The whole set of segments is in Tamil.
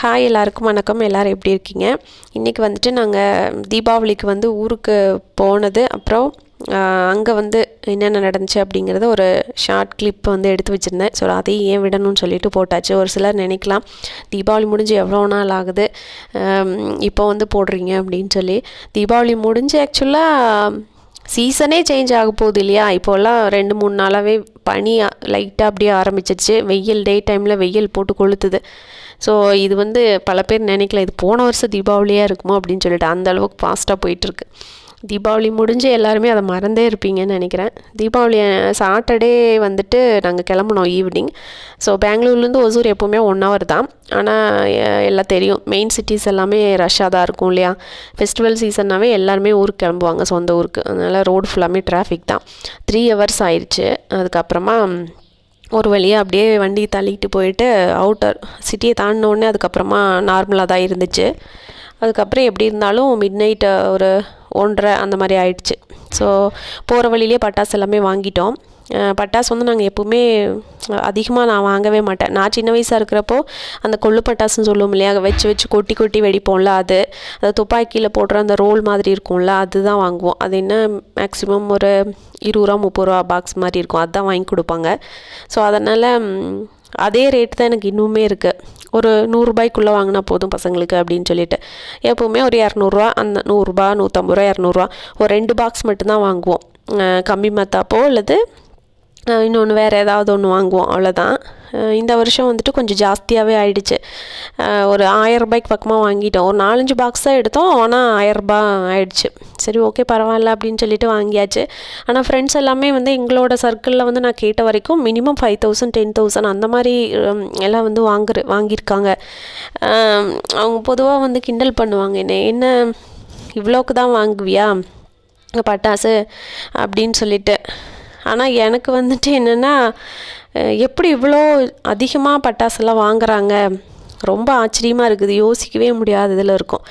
ஹாய் எல்லாருக்கும் வணக்கம். எல்லோரும் எப்படி இருக்கீங்க? இன்றைக்கி வந்துட்டு நாங்கள் தீபாவளிக்கு வந்து ஊருக்கு போனது. அப்புறம் அங்கே வந்து என்னென்ன நடந்துச்சு அப்படிங்கிறத ஒரு ஷார்ட் கிளிப் வந்து எடுத்து வச்சுருந்தேன். ஸோ அதையும் ஏன் விடணும்னு சொல்லிட்டு போட்டாச்சு. ஒரு சிலர் நினைக்கலாம் தீபாவளி முடிஞ்சு எவ்வளோ நாள் ஆகுது? இப்போ வந்து போடுறீங்க அப்படின்னு சொல்லி. தீபாவளி முடிஞ்சு ஆக்சுவலாக சீசனே சேஞ்ச் ஆக போகுது இல்லையா? இப்போல்லாம் ரெண்டு மூணு நாளாகவே பனி லைட்டாக அப்படியே ஆரம்பிச்சிருச்சு. வெயில் டே டைமில் வெயில் போட்டு கொளுத்துது. ஸோ இது வந்து பல பேர் நினைக்கல இது போன வருஷம் தீபாவளியாக இருக்குமோ அப்படின்னு சொல்லிட்டு அந்த அளவுக்கு ஃபாஸ்ட்டாக போயிட்டுருக்கு. தீபாவளி முடிஞ்சு எல்லாருமே அதை மறந்தே இருப்பீங்கன்னு நினைக்கிறேன். தீபாவளி சாட்டர்டே வந்துட்டு நாங்கள் கிளம்புனோம் ஈவினிங் ஸோ பெங்களூர்லேருந்து ஒசூர் எப்போவுமே ஒன் ஹவர் தான். ஆனால் எல்லாம் தெரியும். மெயின் சிட்டிஸ் எல்லாமே ரஷ்ஷாக தான் இருக்கும் இல்லையா? ஃபெஸ்டிவல் சீசன்னாவே எல்லாருமே ஊருக்கு கிளம்புவாங்க சொந்த ஊருக்கு. அதனால் ரோடு ஃபுல்லாமே டிராஃபிக் தான். த்ரீ ஹவர்ஸ் ஆயிடுச்சு. அதுக்கப்புறமா ஒரு வழியாக அப்படியே வண்டி தள்ளிக்கிட்டு போயிட்டு அவுட்டர் சிட்டியை தாண்டினோடனே அதுக்கப்புறமா நார்மலாக தான் இருந்துச்சு. அதுக்கப்புறம் எப்படி இருந்தாலும் மிட் நைட்டு ஒரு ஒன்றரை அந்த மாதிரி ஆயிடுச்சு. ஸோ போகிற வழியிலே பட்டாசு எல்லாமே வாங்கிட்டோம். பட்டாசு வந்து நாங்கள் எப்போவுமே அதிகமாக நான் வாங்கவே மாட்டேன். நான் சின்ன வயசாக இருக்கிறப்போ அந்த கொள்ளு பட்டாசுன்னு சொல்லுவோம் இல்லையா? வச்சு வச்சு கொட்டி கொட்டி வெடிப்போம்ல அது. அது துப்பாக்கியில் போடுற அந்த ரோல் மாதிரி இருக்கும்ல அதுதான் வாங்குவோம். அது என்ன மேக்ஸிமம் ஒரு இருபது ரூபா முப்பது ரூபா பாக்ஸ் மாதிரி இருக்கும். அதுதான் வாங்கி கொடுப்பாங்க. ஸோ அதனால் அதே ரேட் தான் எனக்கு இன்னுமே இருக்குது ஒரு நூறுரூபாய்க்குள்ளே வாங்கினா போதும் பசங்களுக்கு அப்படின்னு சொல்லிட்டு. எப்போவுமே ஒரு இரநூறுவா அந்த நூறுரூபா நூற்றம்பது ரூபா இரநூறுவா ஒரு ரெண்டு பாக்ஸ் மட்டும்தான் வாங்குவோம். கம்மி கம்பி மத்தாப்போ அல்லது இன்னொன்று வேறு ஏதாவது ஒன்று வாங்குவோம் அவ்வளோதான் இந்த வருஷம் வந்துட்டு கொஞ்சம் ஜாஸ்தியாகவே ஆயிடுச்சு. ஒரு ஆயிரம் ரூபாய்க்கு பக்கமாக வாங்கிட்டோம். ஒரு நாலஞ்சு பாக்ஸாக எடுத்தோம் ஆனால் ஆயிரரூபா ஆயிடுச்சு. சரி ஓகே பரவாயில்ல அப்படின்னு சொல்லிட்டு வாங்கியாச்சு. ஆனால் ஃப்ரெண்ட்ஸ் எல்லாமே வந்து எங்களோட சர்க்கிளில் வந்து நான் கேட்ட வரைக்கும் minimum five thousand ten thousand அந்த மாதிரி எல்லாம் வந்து வாங்குற வாங்கியிருக்காங்க. அவங்க பொதுவாக வந்து கிண்டல் பண்ணுவாங்க என்ன என்ன இவ்வளோக்கு தான் வாங்குவியா? பட்டாசு? அப்படின்னு சொல்லிட்டு. ஆனால் எனக்கு வந்துட்டு என்னென்னா எப்படி இவ்வளோ அதிகமாக பட்டாசெல்லாம் வாங்குறாங்க? ரொம்ப ஆச்சரியமாக இருக்குது. யோசிக்கவே முடியாததில் இருக்கும்.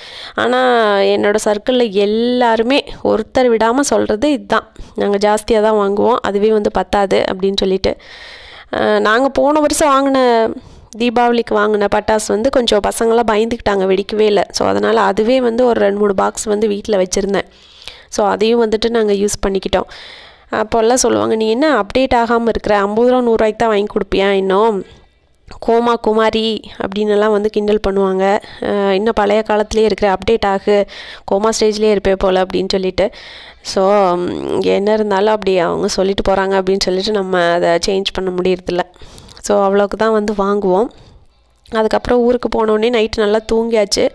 ஆனால் என்னோடய சர்க்கிளில் எல்லாருமே ஒருத்தர் விடாமல் சொல்கிறது இதுதான். நாங்கள் ஜாஸ்தியாக தான் வாங்குவோம். அதுவே வந்து பத்தாது அப்படின்னு சொல்லிட்டு. நாங்கள் போன வருஷம் வாங்கின தீபாவளிக்கு வாங்கின பட்டாசு வந்து கொஞ்சம் பசங்களாம் பயந்துக்கிட்டாங்க. வெடிக்கவே இல்லை. ஸோ அதனால் அதுவே வந்து ஒரு ரெண்டு மூணு பாக்ஸ் வந்து வீட்டில் வச்சுருந்தேன். ஸோ அதையும் வந்துட்டு நாங்கள் யூஸ் பண்ணிக்கிட்டோம். அப்போல்லாம் சொல்லுவாங்க நீ என்ன அப்டேட் ஆகாமல் இருக்கிற? ஐம்பது ரூபா நூறுரூவாய்க்கு தான் வாங்கி கொடுப்பியா இன்னும்? கோமா குமாரி அப்படின்னுலாம் வந்து கிண்டல் பண்ணுவாங்க. இன்னும் பழைய காலத்துலேயே இருக்கிற அப்டேட் ஆகு. கோமா ஸ்டேஜ்லேயே இருப்பே போல் அப்படின்னு சொல்லிட்டு. ஸோ என்ன இருந்தாலும் அப்படி அவங்க சொல்லிட்டு போகிறாங்க அப்படின்னு சொல்லிட்டு நம்ம அதை சேஞ்ச் பண்ண முடியறதில்ல. ஸோ அவ்வளோக்கு தான் வந்து வாங்குவோம். அதுக்கப்புறம் ஊருக்கு போனோடனே நைட்டு நல்லா தூங்கியாச்சு.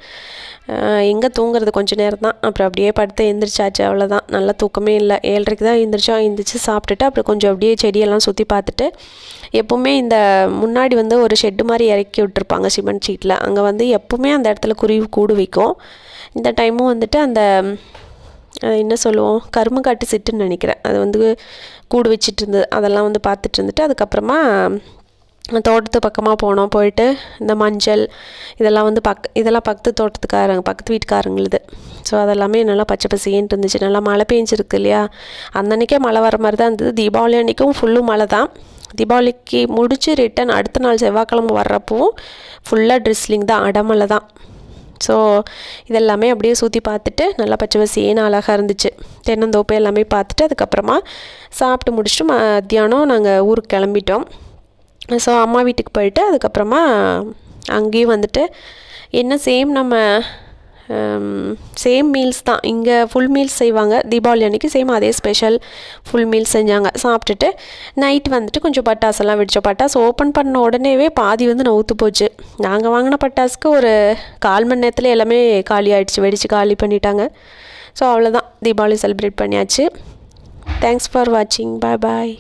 எங்கே தூங்குறது? கொஞ்சம் நேரம் தான் அப்புறம் அப்படியே படுத்து எழுந்திரிச்சாச்சு அவ்வளோதான் நல்லா தூக்கமே இல்லை. ஏழரைக்கு தான் எழுந்திரிச்சோம் எழுந்திரிச்சு சாப்பிட்டுட்டு அப்புறம் கொஞ்சம் அப்படியே செடியெல்லாம் சுற்றி பார்த்துட்டு எப்போவுமே இந்த முன்னாடி வந்து ஒரு ஷெட்டு மாதிரி இறக்கி விட்டுருப்பாங்க சிமெண்ட் ஷீட்டில் அங்கே வந்து எப்போவுமே அந்த இடத்துல குருவி கூடு வைக்கும். இந்த டைமும் வந்துட்டு அந்த அது என்ன சொல்லுவோம்? கரும்பு காட்டு சிட்டுன்னு நினைக்கிறேன். அது வந்து கூடு வச்சுட்டு இருந்தது அதெல்லாம் வந்து பார்த்துட்டு இருந்துட்டு அதுக்கப்புறமா தோட்டத்து பக்கமாக போனோம். போயிட்டு இந்த மஞ்சள் இதெல்லாம் வந்து பக் இதெல்லாம் பக்கத்து தோட்டத்துக்காரங்க பக்கத்து வீட்டுக்காரங்களுது. ஸோ அதெல்லாமே நல்லா பச்சை பசேன்ட்டு இருந்துச்சு. நல்லா மழை பெஞ்சிருக்கு இல்லையா? அந்த அன்றைக்கே மழை வர மாதிரி தான் இருந்தது. தீபாவளி அன்றைக்கும் ஃபுல்லும் மழை தான். தீபாவளிக்கு முடிச்சு ரிட்டன் அடுத்த நாள் செவ்வாய்க்கிழமை வர்றப்பவும் ஃபுல்லாக ட்ரிஸ்லிங் தான் அடமலை தான். ஸோ இதெல்லாமே அப்படியே சுற்றி பார்த்துட்டு நல்லா பச்சை பசேன்னு அழகாக இருந்துச்சு. தென்னந்தோப்பு எல்லாமே பார்த்துட்டு அதுக்கப்புறமா சாப்பிட்டு முடிச்சுட்டு மத்தியானம் நாங்கள் ஊருக்கு கிளம்பிட்டோம். ஸோ அம்மா வீட்டுக்கு போயிட்டு அதுக்கப்புறமா அங்கேயும் வந்துட்டு என்ன சேம் நம்ம சேம் மீல்ஸ் தான். இங்கே ஃபுல் மீல்ஸ் செய்வாங்க. தீபாவளி அன்றைக்கி சேம் அதே ஸ்பெஷல் ஃபுல் மீல்ஸ் செஞ்சாங்க. சாப்பிட்டுட்டு நைட் வந்துட்டு கொஞ்சம் பட்டாசெல்லாம் வெடித்தோம் பட்டாசு ஓப்பன் பண்ண உடனேவே பாதி வந்து நவுத்து போச்சு. நாங்கள் வாங்கின பட்டாசுக்கு ஒரு கால் மணி நேரத்தில் எல்லாமே காலி ஆகிடுச்சு வெடித்து காலி பண்ணிட்டாங்க. ஸோ அவ்வளோதான் தீபாவளி செலிப்ரேட் பண்ணியாச்சு. தேங்க்ஸ் ஃபார் வாட்சிங் பாய் பாய்